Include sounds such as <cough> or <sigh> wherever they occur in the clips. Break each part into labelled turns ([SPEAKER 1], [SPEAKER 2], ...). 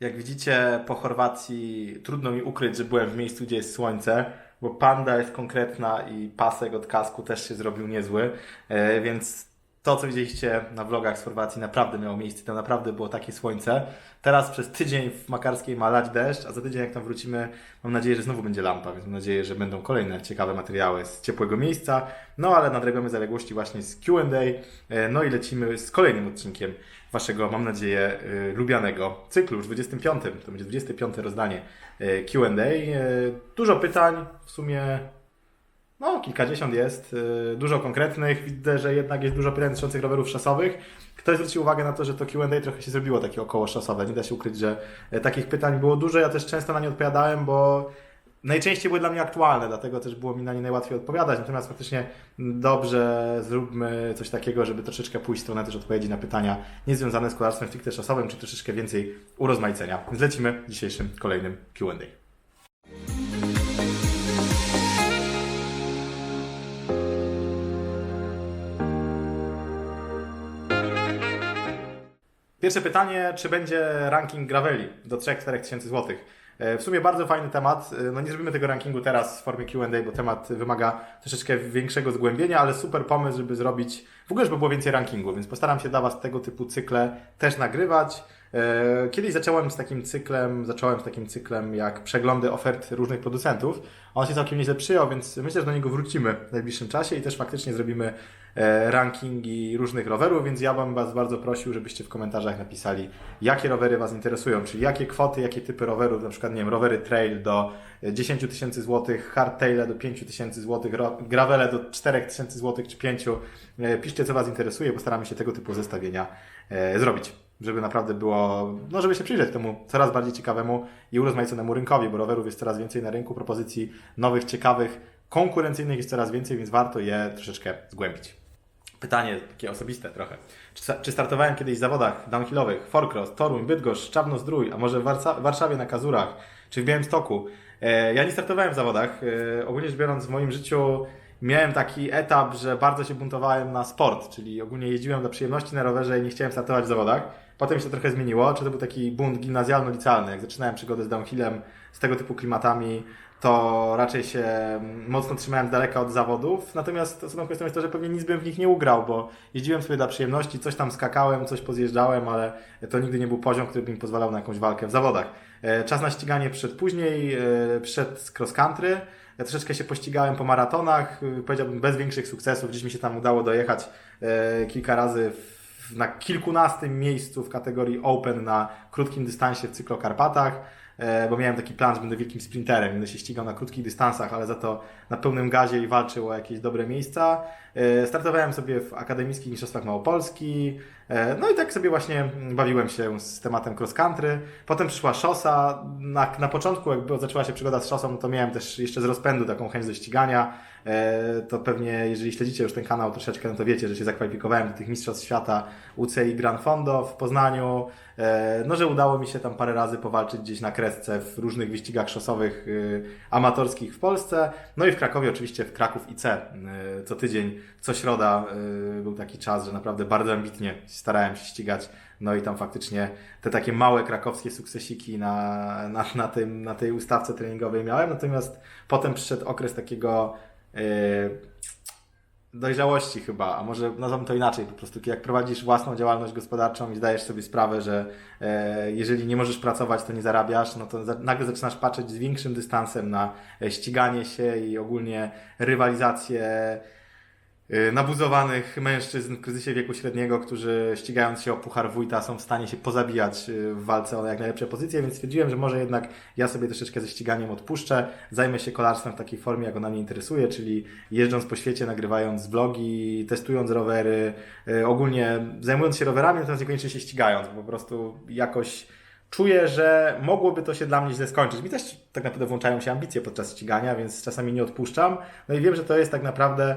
[SPEAKER 1] Jak widzicie, po Chorwacji trudno mi ukryć, że byłem w miejscu, gdzie jest słońce, bo panda jest konkretna i pasek od kasku też się zrobił niezły, e, więc to, co widzieliście na vlogach z Chorwacji, naprawdę miało miejsce. Tam naprawdę było takie słońce. Teraz przez tydzień w Makarskiej ma lać deszcz, a za tydzień, jak tam wrócimy, mam nadzieję, że znowu będzie lampa, więc mam nadzieję, że będą kolejne ciekawe materiały z ciepłego miejsca. No ale nadrabiamy zaległości właśnie z QA. e, No i lecimy z kolejnym odcinkiem Waszego, mam nadzieję, y, lubianego cyklu, już 25. To będzie 25. rozdanie y, QA. Dużo pytań, w sumie no, kilkadziesiąt jest, y, dużo konkretnych. Widzę, że jednak jest dużo pytań dotyczących rowerów szosowych. Ktoś zwrócił uwagę na to, że to Q&A trochę się zrobiło takie około szosowe. Nie da się ukryć, że e, takich pytań było dużo. Ja też często na nie odpowiadałem, bo najczęściej były dla mnie aktualne, dlatego też było mi na nie najłatwiej odpowiadać. Natomiast faktycznie dobrze zróbmy coś takiego, żeby troszeczkę pójść w stronę też odpowiedzi na pytania niezwiązane z kolarstwem stricte szosowym, czy troszeczkę więcej urozmaicenia. Więc lecimy w dzisiejszym kolejnym Q&A. Pierwsze pytanie, czy będzie ranking graveli do 3-4 tysięcy złotych? E, W sumie bardzo fajny temat. E, No nie zrobimy tego rankingu teraz w formie Q&A, bo temat wymaga troszeczkę większego zgłębienia, ale super pomysł, żeby zrobić, w ogóle żeby było więcej rankingu, więc postaram się dla Was tego typu cykle też nagrywać. E, Kiedyś zacząłem z takim cyklem, zacząłem z takim cyklem jak przeglądy ofert różnych producentów. On się całkiem nieźle przyjął, więc myślę, że do niego wrócimy w najbliższym czasie i też faktycznie zrobimy e, rankingi różnych rowerów, więc ja bym Was bardzo prosił, żebyście w komentarzach napisali, jakie rowery Was interesują, czyli jakie kwoty, jakie typy rowerów, na przykład, nie wiem, rowery trail do e, 10 tysięcy złotych, hardtaile do 5 tysięcy złotych, gravele do 4 tysięcy złotych czy 5. E, Piszcie, co Was interesuje, postaramy się tego typu zestawienia e, zrobić. Żeby naprawdę było, no żeby się przyjrzeć temu coraz bardziej ciekawemu i urozmaiconemu rynkowi, bo rowerów jest coraz więcej na rynku, propozycji nowych, ciekawych, konkurencyjnych jest coraz więcej, więc warto je troszeczkę zgłębić. Pytanie takie osobiste trochę. Czy, czy startowałem kiedyś w zawodach downhillowych, Forcross, Toruń, Bydgoszcz, Czarno-Zdrój, a może w Warszawie na Kazurach, czy w Białymstoku? E, ja nie startowałem w zawodach. E, ogólnie rzecz biorąc w moim życiu miałem taki etap, że bardzo się buntowałem na sport, czyli ogólnie jeździłem dla przyjemności na rowerze i nie chciałem startować w zawodach. Potem się to trochę zmieniło, czy to był taki bunt gimnazjalno-licealny. Jak zaczynałem przygodę z downhillem, z tego typu klimatami, to raczej się mm, mocno trzymałem daleka od zawodów. Natomiast osobną kwestią jest to, że pewnie nic bym w nich nie ugrał, bo jeździłem sobie dla przyjemności, coś tam skakałem, coś pozjeżdżałem, ale to nigdy nie był poziom, który by mi pozwalał na jakąś walkę w zawodach. E, Czas na ściganie przyszedł później, e, przyszedł cross country. Ja troszeczkę się pościgałem po maratonach, e, powiedziałbym bez większych sukcesów. Gdzieś mi się tam udało dojechać e, kilka razy w, na kilkunastym miejscu w kategorii Open na krótkim dystansie w cyklokarpatach e, bo miałem taki plan, że będę wielkim sprinterem, będę się ścigał na krótkich dystansach, ale za to na pełnym gazie i walczył o jakieś dobre miejsca. E, Startowałem sobie w akademickich mistrzostwach Małopolski, e, no i tak sobie właśnie bawiłem się z tematem cross country. Potem przyszła szosa. Na, na początku, jakby zaczęła się przygoda z szosą, to miałem też jeszcze z rozpędu taką chęć do ścigania. To pewnie, jeżeli śledzicie już ten kanał troszeczkę, no to wiecie, że się zakwalifikowałem do tych mistrzostw świata UCI Gran Fondo w Poznaniu. No, że udało mi się tam parę razy powalczyć gdzieś na kresce w różnych wyścigach szosowych y, amatorskich w Polsce. No i w Krakowie oczywiście w Kraków IC. y, Co tydzień, co środa y, był taki czas, że naprawdę bardzo ambitnie starałem się ścigać. No i tam faktycznie te takie małe krakowskie sukcesiki na, na, na, tym, na tej ustawce treningowej miałem. Natomiast potem przyszedł okres takiego y, dojrzałości chyba, a może nazwę to inaczej, po prostu jak prowadzisz własną działalność gospodarczą i zdajesz sobie sprawę, że e, jeżeli nie możesz pracować, to nie zarabiasz, no to za, nagle zaczynasz patrzeć z większym dystansem na e, ściganie się i ogólnie rywalizację nabuzowanych mężczyzn w kryzysie wieku średniego, którzy ścigając się o puchar wójta są w stanie się pozabijać e, w walce o jak najlepsze pozycje, więc stwierdziłem, że może jednak ja sobie troszeczkę ze ściganiem odpuszczę, zajmę się kolarstwem w takiej formie, jak ona mnie interesuje, czyli jeżdżąc po świecie, nagrywając vlogi, testując rowery, e, ogólnie zajmując się rowerami, natomiast niekoniecznie się ścigając, po prostu jakoś czuję, że mogłoby to się dla mnie źle skończyć. Mi też tak naprawdę włączają się ambicje podczas ścigania, więc czasami nie odpuszczam. No i wiem, że to jest tak naprawdę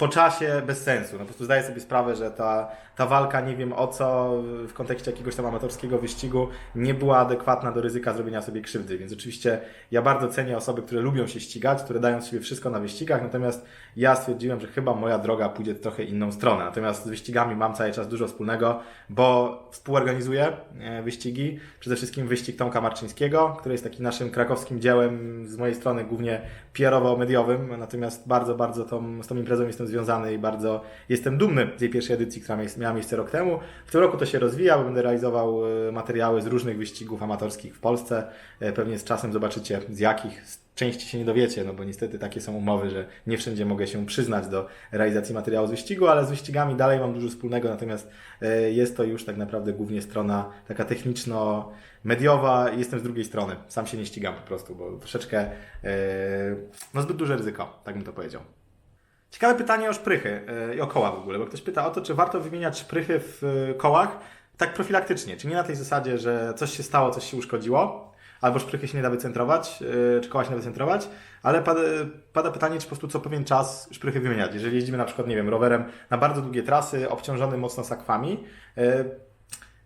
[SPEAKER 1] po czasie bez sensu. No po prostu zdaję sobie sprawę, że ta, ta walka, nie wiem o co, w kontekście jakiegoś tam amatorskiego wyścigu, nie była adekwatna do ryzyka zrobienia sobie krzywdy. Więc oczywiście ja bardzo cenię osoby, które lubią się ścigać, które dają z siebie wszystko na wyścigach, natomiast ja stwierdziłem, że chyba moja droga pójdzie trochę inną stronę. Natomiast z wyścigami mam cały czas dużo wspólnego, bo współorganizuję e, wyścigi. Przede wszystkim wyścig Tomka Marczyńskiego, który jest takim naszym krakowskim dziełem z mojej strony głównie PR-owo-mediowym, natomiast bardzo, bardzo tą, z tą imprezą jestem związany i bardzo jestem dumny z tej pierwszej edycji, która mia- miała miejsce rok temu. W tym roku to się rozwija, bo będę realizował e, materiały z różnych wyścigów amatorskich w Polsce. E, Pewnie z czasem zobaczycie z jakich. Części się nie dowiecie, no bo niestety takie są umowy, że nie wszędzie mogę się przyznać do realizacji materiału z wyścigu, ale z wyścigami dalej mam dużo wspólnego, natomiast e, jest to już tak naprawdę głównie strona taka techniczno-mediowa jestem z drugiej strony. Sam się nie ścigam po prostu, bo troszeczkę no zbyt duże ryzyko, tak bym to powiedział. Ciekawe pytanie o szprychy e, i o koła w ogóle, bo ktoś pyta o to, czy warto wymieniać szprychy w e, kołach tak profilaktycznie, czy nie na tej zasadzie, że coś się stało, coś się uszkodziło, albo szprychy się nie da wycentrować, e, czy koła się nie da wycentrować, ale pada, pada pytanie, czy po prostu co pewien czas szprychy wymieniać. Jeżeli jeździmy na przykład, nie wiem, rowerem na bardzo długie trasy, obciążony mocno sakwami,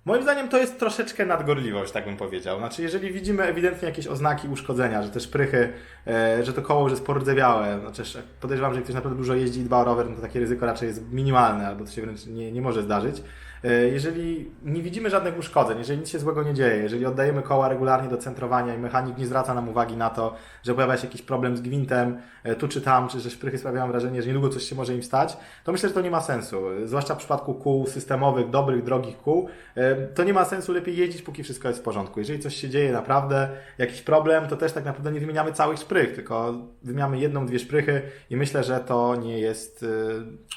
[SPEAKER 1] Moim zdaniem to jest troszeczkę nadgorliwość, tak bym powiedział. Znaczy, jeżeli widzimy ewidentnie jakieś oznaki uszkodzenia, że te szprychy, e, że to koło już jest pordzewiałe, znaczy podejrzewam, że ktoś naprawdę dużo jeździ i dba o rower, no to takie ryzyko raczej jest minimalne, albo to się wręcz nie, nie może zdarzyć. E, jeżeli nie widzimy żadnych uszkodzeń, jeżeli nic się złego nie dzieje, jeżeli oddajemy koła regularnie do centrowania i mechanik nie zwraca nam uwagi na to, że pojawia się jakiś problem z gwintem, e, tu czy tam, czy że szprychy sprawiają wrażenie, że niedługo coś się może im stać, to myślę, że to nie ma sensu. Zwłaszcza w przypadku kół systemowych, dobrych, drogich kół, e, to nie ma sensu lepiej jeździć, póki wszystko jest w porządku. Jeżeli coś się dzieje naprawdę, jakiś problem, to też tak naprawdę nie wymieniamy całych szprych, tylko wymieniamy jedną, dwie szprychy i myślę, że to nie jest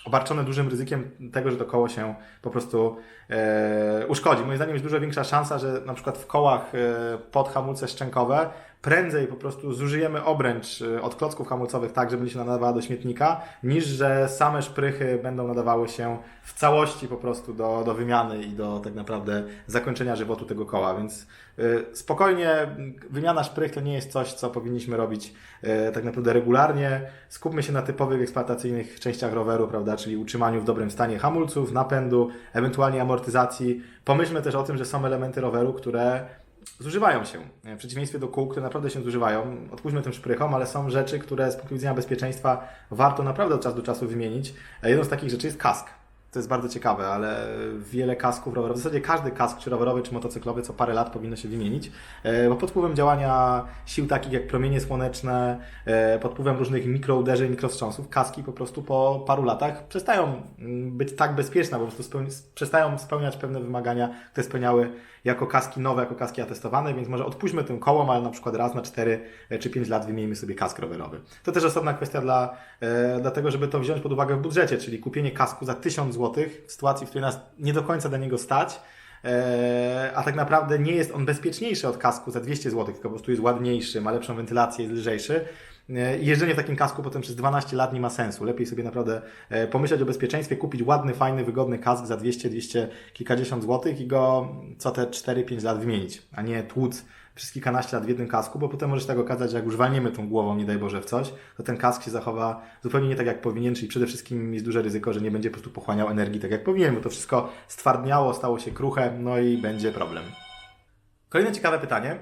[SPEAKER 1] obarczone dużym ryzykiem tego, że to koło się po prostu e, uszkodzi. Moim zdaniem jest dużo większa szansa, że na przykład w kołach e, pod hamulce szczękowe prędzej po prostu zużyjemy obręcz e, od klocków hamulcowych tak, że będzie się nadawała do śmietnika, niż że same szprychy będą nadawały się w całości po prostu do, do wymiany i do tak naprawdę zakończenia żywotu tego koła, więc y, spokojnie wymiana szprych to nie jest coś, co powinniśmy robić y, tak naprawdę regularnie. Skupmy się na typowych eksploatacyjnych częściach roweru, prawda, czyli utrzymaniu w dobrym stanie hamulców, napędu, ewentualnie amortyzacji. Pomyślmy też o tym, że są elementy roweru, które zużywają się. W przeciwieństwie do kół, które naprawdę się zużywają. Odpuśćmy tym szprychom, ale są rzeczy, które z punktu widzenia bezpieczeństwa warto naprawdę od czasu do czasu wymienić. A Jedną z takich rzeczy jest kask. To jest bardzo ciekawe, ale wiele kasków rowerowych, w zasadzie każdy kask, czy rowerowy, czy motocyklowy, co parę lat powinno się wymienić, e, bo pod wpływem działania sił takich jak promienie słoneczne, e, pod wpływem różnych mikrouderzeń, mikrowstrząsów, kaski po prostu po paru latach przestają mm, być tak bezpieczne, po prostu spełni, przestają spełniać pewne wymagania, które spełniały jako kaski nowe, jako kaski atestowane, więc może odpuśćmy tym kołom, ale na przykład raz na 4 czy 5 lat wymieńmy sobie kask rowerowy. To też osobna kwestia dla, e, dlatego, żeby to wziąć pod uwagę w budżecie, czyli kupienie kasku za 1000 zł w sytuacji, w której nas nie do końca do niego stać, e, a tak naprawdę nie jest on bezpieczniejszy od kasku za 200 zł, tylko po prostu jest ładniejszy, ma lepszą wentylację, jest lżejszy. E, Jeżdżenie w takim kasku potem przez 12 lat nie ma sensu. Lepiej sobie naprawdę e, pomyśleć o bezpieczeństwie, kupić ładny, fajny, wygodny kask za 200, 200 kilkadziesiąt złotych i go co te 4-5 lat wymienić, a nie tłuc przez kilkanaście lat w jednym kasku, bo potem może się tak okazać, jak już walniemy tą głową, nie daj Boże, w coś, to ten kask się zachowa zupełnie nie tak, jak powinien, czyli przede wszystkim jest duże ryzyko, że nie będzie po prostu pochłaniał energii tak, jak powinien, bo to wszystko stwardniało, stało się kruche, no i będzie problem. Kolejne ciekawe pytanie.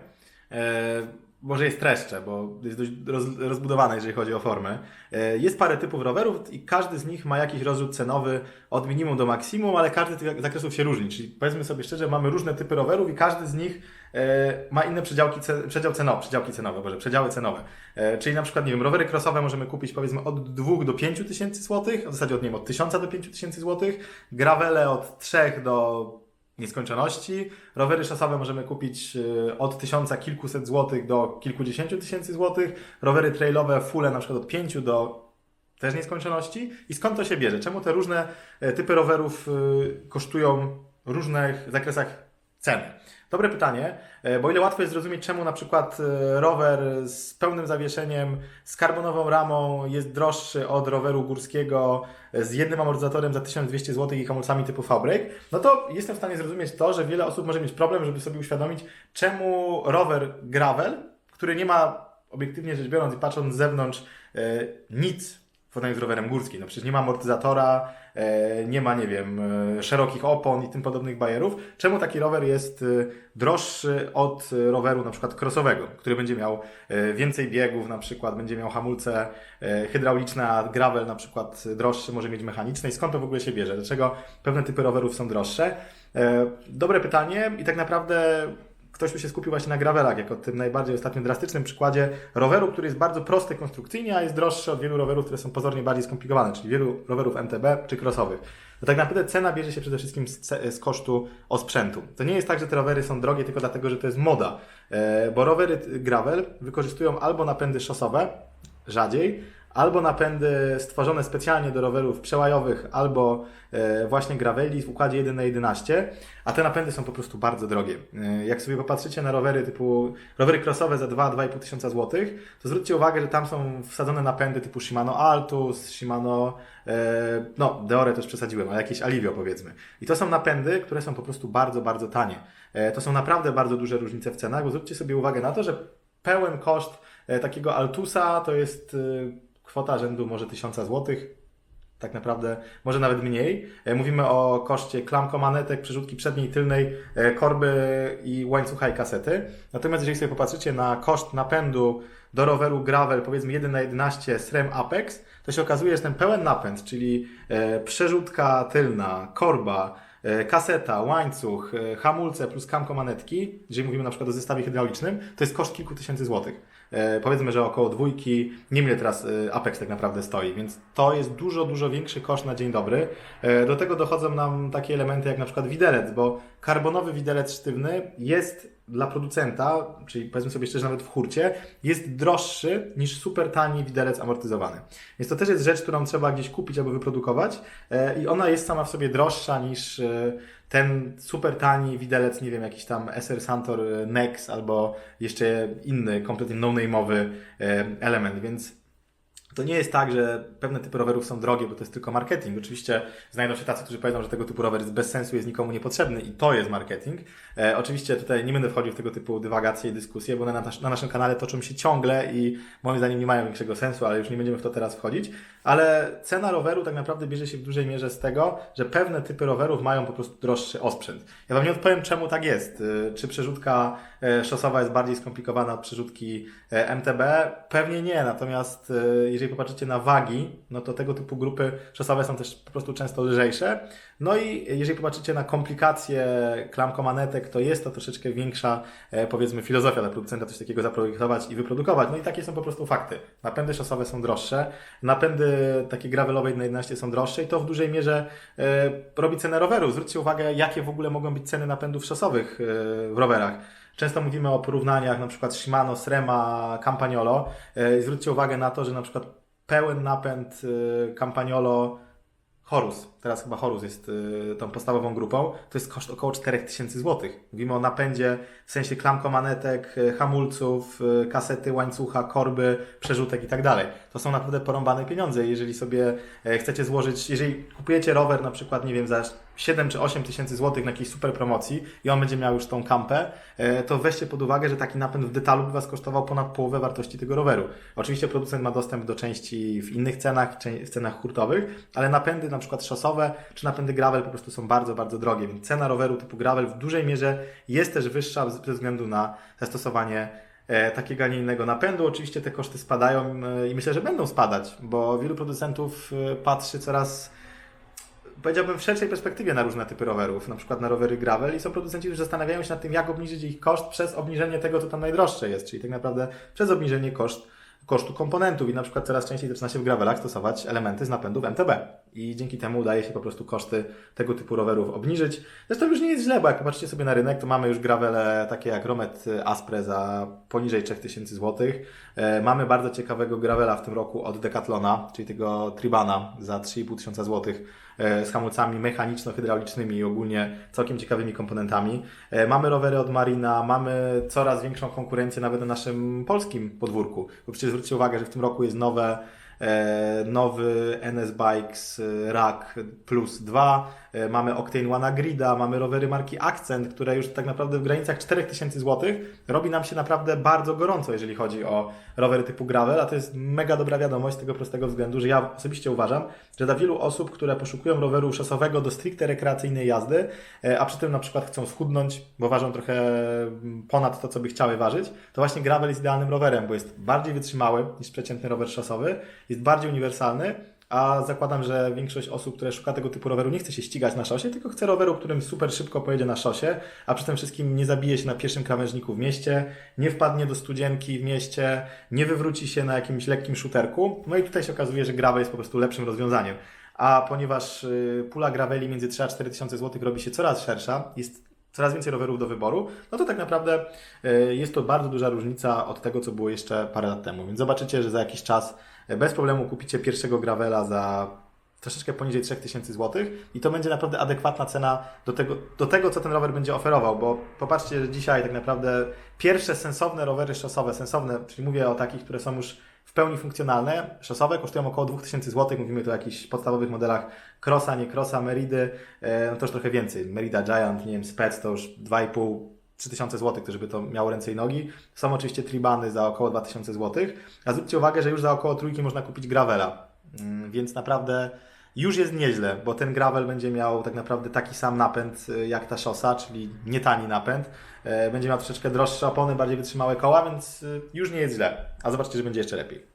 [SPEAKER 1] Może jest streszczę, bo jest dość roz, rozbudowane, jeżeli chodzi o formę. E, jest parę typów rowerów i każdy z nich ma jakiś rozrzut cenowy od minimum do maksimum, ale każdy z tych zakresów się różni. Czyli powiedzmy sobie szczerze, mamy różne typy rowerów i każdy z nich e, ma inne przedziałki, przedział cenowy, przedziałki cenowe, boże, przedziały cenowe. E, czyli na przykład, nie wiem, rowery crossowe możemy kupić powiedzmy od 2 do 5 tysięcy złotych, w zasadzie od, nie wiem, od 1000 do 5 tysięcy złotych, gravele od 3 do nieskończoności. Rowery szosowe możemy kupić y, od tysiąca kilkuset złotych do kilkudziesięciu tysięcy złotych. Rowery trailowe fulle na przykład od pięciu do też nieskończoności. I skąd to się bierze? Czemu te różne e, typy rowerów y, kosztują w różnych zakresach ceny? Dobre pytanie, e, bo ile łatwo jest zrozumieć, czemu na przykład e, rower z pełnym zawieszeniem, z karbonową ramą jest droższy od roweru górskiego e, z jednym amortyzatorem za 1200 zł i hamulcami typu fabryk, no to jestem w stanie zrozumieć to, że wiele osób może mieć problem, żeby sobie uświadomić, czemu rower gravel, który nie ma obiektywnie rzecz biorąc i patrząc z zewnątrz nic porównaniu z rowerem górskim. No przecież nie ma amortyzatora, e, nie ma, nie wiem, e, szerokich opon i tym podobnych bajerów. Czemu taki rower jest e, droższy od roweru na przykład crossowego, który będzie miał więcej biegów, na przykład będzie miał hamulce hydrauliczne, a gravel na przykład droższy może mieć mechaniczne i skąd to w ogóle się bierze? Dlaczego pewne typy rowerów są droższe? Dobre pytanie i tak naprawdę ktoś tu się skupił właśnie na gravelach, jako tym najbardziej ostatnim drastycznym przykładzie roweru, który jest bardzo prosty konstrukcyjnie, a jest droższy od wielu rowerów, które są pozornie bardziej skomplikowane, czyli wielu rowerów MTB czy crossowych. To tak naprawdę cena bierze się przede wszystkim z, z kosztu osprzętu. To nie jest tak, że te rowery są drogie tylko dlatego, że to jest moda, e, bo rowery gravel wykorzystują albo napędy szosowe, rzadziej, albo napędy stworzone specjalnie do rowerów przełajowych, albo e, właśnie graveli w układzie 1 na 11, a te napędy są po prostu bardzo drogie. E, jak sobie popatrzycie na rowery typu rowery crossowe za 2-2,5 tysiąca złotych, to zwróćcie uwagę, że tam są wsadzone napędy typu Shimano Altus, Shimano, e, no Deore już przesadziłem, ale jakieś Alivio powiedzmy. I to są napędy, które są po prostu bardzo, bardzo tanie. To są naprawdę bardzo duże różnice w cenach, bo zwróćcie sobie uwagę na to, że pełen koszt takiego Altusa to jest kwota rzędu może 1000 złotych, tak naprawdę może nawet mniej. E, Mówimy o koszcie klamkomanetek, przerzutki przedniej, tylnej, e, korby i łańcucha i kasety. Natomiast jeżeli sobie popatrzycie na koszt napędu do roweru gravel, powiedzmy 1 na 11 SRAM Apex, to się okazuje, że ten pełen napęd, czyli e, przerzutka tylna, korba, kaseta, łańcuch, hamulce plus kamkomanetki, jeżeli mówimy na przykład o zestawie hydraulicznym, to jest koszt kilku tysięcy złotych. E, powiedzmy, że około dwójki, nie wiem teraz e, Apex tak naprawdę stoi, więc to jest dużo, dużo większy koszt na dzień dobry. E, do tego dochodzą nam takie elementy jak na przykład widelec, bo karbonowy widelec sztywny jest dla producenta, czyli powiedzmy sobie szczerze nawet w hurcie, jest droższy niż super tani widelec amortyzowany. Więc to też jest rzecz, którą trzeba gdzieś kupić albo wyprodukować e, i ona jest sama w sobie droższa niż e, ten super tani widelec, nie wiem, jakiś tam SR Santor e, Nex albo jeszcze inny, kompletnie no-name'owy element, więc to nie jest tak, że pewne typy rowerów są drogie, bo to jest tylko marketing. Oczywiście znajdą się tacy, którzy powiedzą, że tego typu rower jest bez sensu, jest nikomu niepotrzebny i to jest marketing. E, oczywiście tutaj nie będę wchodził w tego typu dywagacje i dyskusje, bo na, na naszym kanale toczą się ciągle i moim zdaniem nie mają większego sensu, ale już nie będziemy w to teraz wchodzić. Ale cena roweru tak naprawdę bierze się w dużej mierze z tego, że pewne typy rowerów mają po prostu droższy osprzęt. Ja Wam nie odpowiem, czemu tak jest. E, Czy przerzutka e, szosowa jest bardziej skomplikowana od przerzutki e, MTB? Pewnie nie, natomiast e, jeżeli popatrzycie na wagi, no to tego typu grupy szosowe są też po prostu często lżejsze. No i jeżeli popatrzycie na komplikacje klamkomanetek, to jest to troszeczkę większa, e, powiedzmy, filozofia dla producenta coś takiego zaprojektować i wyprodukować. No i takie są po prostu fakty. Napędy szosowe są droższe, napędy takie gravelowe 1 na 11 są droższe i to w dużej mierze e, robi cenę roweru. Zwróćcie uwagę, jakie w ogóle mogą być ceny napędów szosowych e, w rowerach. Często mówimy o porównaniach na przykład Shimano, Srema, Campagnolo. E, Zwróćcie uwagę na to, że na przykład pełen napęd e, Campagnolo Horus, teraz chyba Horus jest y, tą podstawową grupą, to jest koszt około 4000 zł. Mówimy o napędzie w sensie klamkomanetek, y, hamulców, y, kasety, łańcucha, korby, przerzutek i tak dalej. To są naprawdę porąbane pieniądze. Jeżeli sobie e, chcecie złożyć, jeżeli kupujecie rower na przykład, nie wiem, za 7 czy 8 tysięcy złotych na jakiejś super promocji i on będzie miał już tą kampę, e, to weźcie pod uwagę, że taki napęd w detalu by Was kosztował ponad połowę wartości tego roweru. Oczywiście producent ma dostęp do części w innych cenach, w cenach hurtowych, ale napędy na przykład szosowe czy napędy gravel po prostu są bardzo, bardzo drogie, więc cena roweru typu gravel w dużej mierze jest też wyższa ze względu na zastosowanie e, takiego, a nie innego napędu. Oczywiście te koszty spadają e, i myślę, że będą spadać, bo wielu producentów e, patrzy coraz powiedziałbym w szerszej perspektywie na różne typy rowerów, na przykład na rowery gravel i są producenci, którzy zastanawiają się nad tym, jak obniżyć ich koszt przez obniżenie tego, co tam najdroższe jest, czyli tak naprawdę przez obniżenie koszt, kosztu komponentów i na przykład coraz częściej zaczyna się w gravelach stosować elementy z napędów MTB i dzięki temu udaje się po prostu koszty tego typu rowerów obniżyć. Zresztą już nie jest źle, bo jak popatrzycie sobie na rynek, to mamy już gravele takie jak Romet Aspre za poniżej 3000 zł. E, Mamy bardzo ciekawego gravela w tym roku od Decathlona, czyli tego Tribana za 3500 zł e, z hamulcami mechaniczno-hydraulicznymi i ogólnie całkiem ciekawymi komponentami. E, Mamy rowery od Marina, mamy coraz większą konkurencję nawet na naszym polskim podwórku. Bo przecież zwróćcie uwagę, że w tym roku jest nowe e, nowy NS Bikes e, Rack Plus 2, e, mamy Octane One Agrida, mamy rowery marki Accent, które już tak naprawdę w granicach 4000 zł robi nam się naprawdę bardzo gorąco, jeżeli chodzi o rowery typu gravel, a to jest mega dobra wiadomość z tego prostego względu, że ja osobiście uważam, że dla wielu osób, które poszukują roweru szosowego do stricte rekreacyjnej jazdy, e, a przy tym na przykład chcą schudnąć, bo ważą trochę mm, ponad to, co by chciały ważyć, to właśnie gravel jest idealnym rowerem, bo jest bardziej wytrzymały niż przeciętny rower szosowy, jest bardziej uniwersalny, a zakładam, że większość osób, które szuka tego typu roweru, nie chce się ścigać na szosie, tylko chce roweru, którym super szybko pojedzie na szosie, a przy tym wszystkim nie zabije się na pierwszym krawężniku w mieście, nie wpadnie do studzienki w mieście, nie wywróci się na jakimś lekkim szuterku. No i tutaj się okazuje, że gravel jest po prostu lepszym rozwiązaniem. A ponieważ y, pula graveli między 3 a 4 tysiące złotych robi się coraz szersza, jest coraz więcej rowerów do wyboru, no to tak naprawdę y, jest to bardzo duża różnica od tego, co było jeszcze parę lat temu. Więc zobaczycie, że za jakiś czas bez problemu kupicie pierwszego gravela za troszeczkę poniżej 3000 zł i to będzie naprawdę adekwatna cena do tego, do tego, co ten rower będzie oferował, bo popatrzcie, że dzisiaj tak naprawdę pierwsze sensowne rowery szosowe, sensowne, czyli mówię o takich, które są już w pełni funkcjonalne, szosowe, kosztują około 2000 zł, mówimy tu o jakichś podstawowych modelach Crossa, nie Crossa, Meridy, e, no to już trochę więcej, Merida Giant, nie wiem, Spec to już 2,5 3000 zł, żeby to miało ręce i nogi. Są oczywiście tribany za około 2000 zł, a zwróćcie uwagę, że już za około trójki można kupić gravela, Mm, więc naprawdę już jest nieźle, bo ten gravel będzie miał tak naprawdę taki sam napęd y, jak ta szosa, czyli nie tani napęd. E, Będzie miał troszeczkę droższe opony, bardziej wytrzymałe koła, więc y, już nie jest źle. A zobaczcie, że będzie jeszcze lepiej.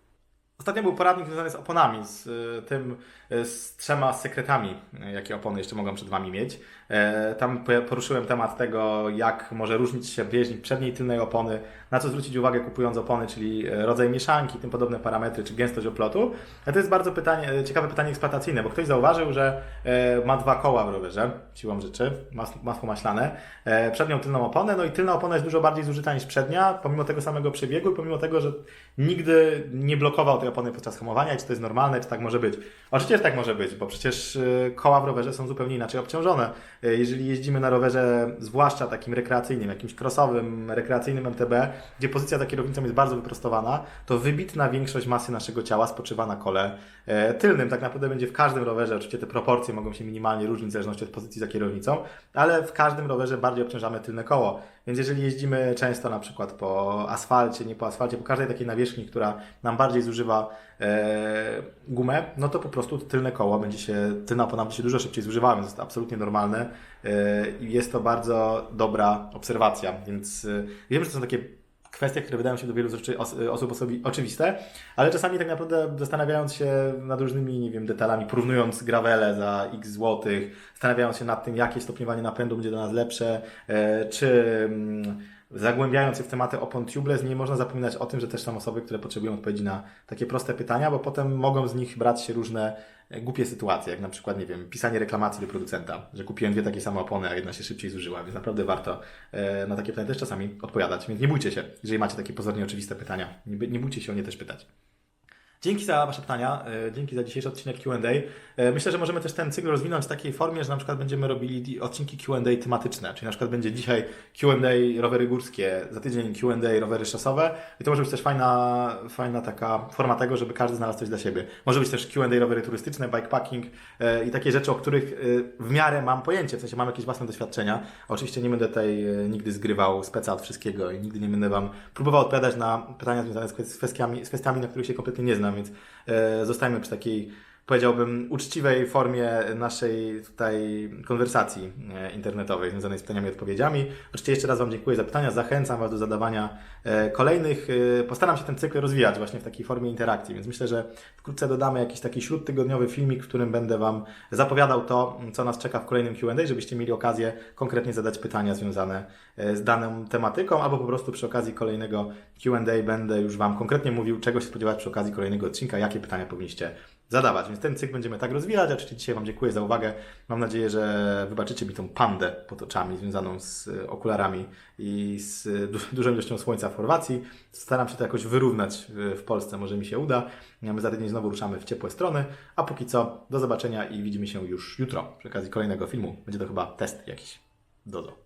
[SPEAKER 1] Ostatnio był poradnik związany z oponami, z y, tym, z trzema sekretami, y, jakie opony jeszcze mogą przed Wami mieć. E, Tam po- poruszyłem temat tego, jak może różnić się bieżnik przedniej i tylnej opony, na co zwrócić uwagę kupując opony, czyli e, rodzaj mieszanki, tym podobne parametry, czy gęstość oplotu. To jest bardzo pytanie, e, ciekawe pytanie eksploatacyjne, bo ktoś zauważył, że e, ma dwa koła w rowerze, siłą rzeczy, mas- masło maślane, e, przednią, tylną oponę, no i tylna opona jest dużo bardziej zużyta niż przednia, pomimo tego samego przebiegu i pomimo tego, że nigdy nie blokował tej opony podczas hamowania, czy to jest normalne, czy tak może być. Oczywiście, że tak może być, bo przecież y, koła w rowerze są zupełnie inaczej obciążone. Y, Jeżeli jeździmy na rowerze, zwłaszcza takim rekreacyjnym, jakimś crossowym, rekreacyjnym MTB, gdzie pozycja za kierownicą jest bardzo wyprostowana, to wybitna większość masy naszego ciała spoczywa na kole e, tylnym. Tak naprawdę będzie w każdym rowerze, oczywiście te proporcje mogą się minimalnie różnić w zależności od pozycji za kierownicą, ale w każdym rowerze bardziej obciążamy tylne koło. Więc jeżeli jeździmy często na przykład po asfalcie, nie po asfalcie, po każdej takiej nawierzchni, która nam bardziej zużywa e, gumę, no to po prostu tylne koło będzie się, tylna opona będzie się dużo szybciej zużywała, więc jest to absolutnie normalne e, i jest to bardzo dobra obserwacja, więc e, wiem, że to są takie kwestie, które wydają się do wielu rzeczy, os, osób osobi, oczywiste, ale czasami tak naprawdę zastanawiając się nad różnymi, nie wiem, detalami, porównując gravele za x złotych, zastanawiając się nad tym, jakie stopniowanie napędu będzie dla nas lepsze, e, czy mm, zagłębiając się w tematy opon tubeless, nie można zapominać o tym, że też są osoby, które potrzebują odpowiedzi na takie proste pytania, bo potem mogą z nich brać się różne głupie sytuacje, jak na przykład, nie wiem, pisanie reklamacji do producenta, że kupiłem dwie takie same opony, a jedna się szybciej zużyła, więc naprawdę warto e, na takie pytania też czasami odpowiadać, więc nie bójcie się, jeżeli macie takie pozornie oczywiste pytania, nie, bójcie się o nie też pytać. Dzięki za Wasze pytania, e, dzięki za dzisiejszy odcinek Q&A. E, Myślę, że możemy też ten cykl rozwinąć w takiej formie, że na przykład będziemy robili odcinki Q&A tematyczne, czyli na przykład będzie dzisiaj Q&A rowery górskie, za tydzień Q&A rowery szosowe i to może być też fajna, fajna taka forma tego, żeby każdy znalazł coś dla siebie. Może być też Q&A rowery turystyczne, bikepacking e, i takie rzeczy, o których w miarę mam pojęcie, w sensie mam jakieś własne doświadczenia. Oczywiście nie będę tutaj nigdy zgrywał speca od wszystkiego i nigdy nie będę Wam próbował odpowiadać na pytania związane z kwestiami, z kwestiami na których się kompletnie nie znam, więc e, przy takiej powiedziałbym, uczciwej formie naszej tutaj konwersacji e, internetowej związanej z pytaniami i odpowiedziami. Oczywiście jeszcze raz Wam dziękuję za pytania, zachęcam Was do zadawania e, kolejnych. E, Postaram się ten cykl rozwijać właśnie w takiej formie interakcji, więc myślę, że wkrótce dodamy jakiś taki śródtygodniowy filmik, w którym będę Wam zapowiadał to, co nas czeka w kolejnym Q&A, żebyście mieli okazję konkretnie zadać pytania związane z daną tematyką, albo po prostu przy okazji kolejnego Q&A będę już Wam konkretnie mówił, czego się spodziewać przy okazji kolejnego odcinka, jakie pytania powinniście zadawać. Więc ten cykl będziemy tak rozwijać. Oczywiście dzisiaj Wam dziękuję za uwagę. Mam nadzieję, że wybaczycie mi tą pandę pod oczami związaną z e, okularami i z e, du- <laughs> dużą ilością słońca w Chorwacji. Staram się to jakoś wyrównać w- w Polsce. Może mi się uda. My za tydzień znowu ruszamy w ciepłe strony. A póki co, do zobaczenia i widzimy się już jutro przy okazji kolejnego filmu. Będzie to chyba test jakiś. Dodo.